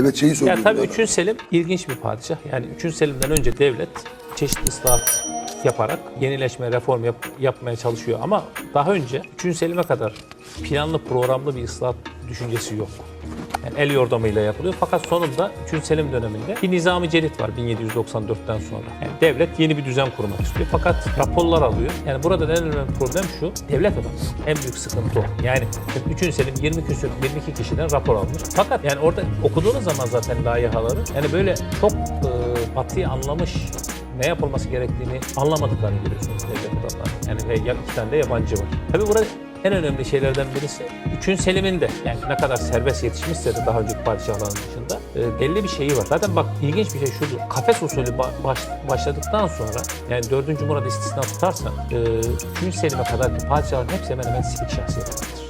Evet şeyi Ya söylüyorum. tabii bana. 3. Selim ilginç bir padişah. Yani 3. Selim'den önce devlet çeşitli ıslahat yaparak yenileşme, reform yap- yapmaya çalışıyor. Ama daha önce 3. Selim'e kadar planlı, programlı bir ıslahat düşüncesi yok. Yani el yordamıyla yapılıyor. Fakat sonunda 3. Selim döneminde bir nizami Celit var 1794'ten sonra. Yani devlet yeni bir düzen kurmak istiyor. Fakat raporlar alıyor. Yani burada en önemli problem şu. Devlet adamı. En büyük sıkıntı o. Yani 3. Selim 20 küsur 22 kişiden rapor almış. Fakat yani orada okuduğunuz zaman zaten layihaları yani böyle çok e, batıyı anlamış ne yapılması gerektiğini anlamadıklarını görüyorsunuz devlet adamları. Yani ve ya- iki tane de yabancı var. Tabii burada en önemli şeylerden birisi 3. Selim'in de yani ne kadar serbest yetişmişse de daha önceki padişahların dışında e, belli bir şeyi var. Zaten bak ilginç bir şey şudur. Kafes usulü ba- baş- başladıktan sonra yani 4. Murat istisna tutarsan e, 3. Selim'e kadar ki padişahların hepsi hemen hemen sivil şahsiyetlerdir.